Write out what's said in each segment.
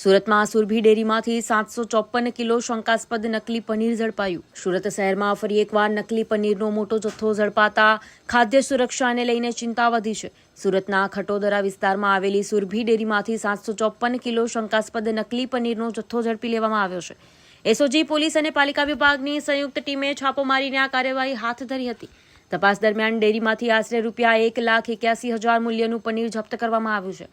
સુરતમાં સુરભી ડેરીમાંથી સાતસો ચોપન કિલો શંકાસ્પદ નકલી પનીર ઝડપાયું. સુરત શહેરમાં ફરી એકવાર નકલી પનીરનો મોટો જથ્થો ઝડપાતા ખાદ્ય સુરક્ષાને લઈને ચિંતા વધી છે. સુરતના ખટોદરા વિસ્તારમાં આવેલી સુરભી ડેરીમાંથી સાતસો ચોપન કિલો શંકાસ્પદ નકલી પનીરનો જથ્થો ઝડપી લેવામાં આવ્યો છે. એસઓજી, પોલીસ અને પાલિકા વિભાગની સંયુક્ત ટીમે છાપો મારીને આ કાર્યવાહી હાથ ધરી હતી. તપાસ દરમિયાન ડેરીમાંથી આશરે રૂપિયા એક લાખ એક્યાસી હજાર મૂલ્યનું પનીર જપ્ત કરવામાં આવ્યું છે.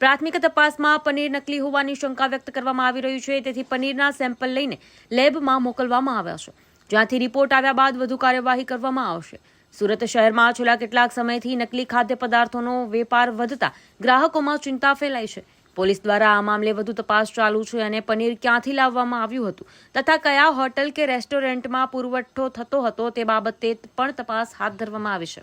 પ્રાથમિક તપાસમાં પનીર નકલી હોવાની શંકા વ્યક્ત કરવામાં આવી રહ્યું છે. તેથી પનીરના સેમ્પલ લઈને લેબમાં મોકલવામાં આવ્યા છે. જ્યાંથી રિપોર્ટ આવ્યા બાદ વધુ કાર્યવાહી કરવામાં આવશે. સુરત શહેરમાં છેલ્લા કેટલાક સમયથી નકલી ખાદ્ય પદાર્થોનો વેપાર વધતા ગ્રાહકોમાં ચિંતા ફેલાઈ છે. પોલીસ દ્વારા આ મામલે વધુ તપાસ ચાલુ છે અને પનીર ક્યાંથી લાવવામાં આવ્યું હતું તથા કયા હોટલ કે રેસ્ટોરન્ટમાં પુરવઠો થતો હતો તે બાબતે પણ તપાસ હાથ ધરવામાં આવી છે.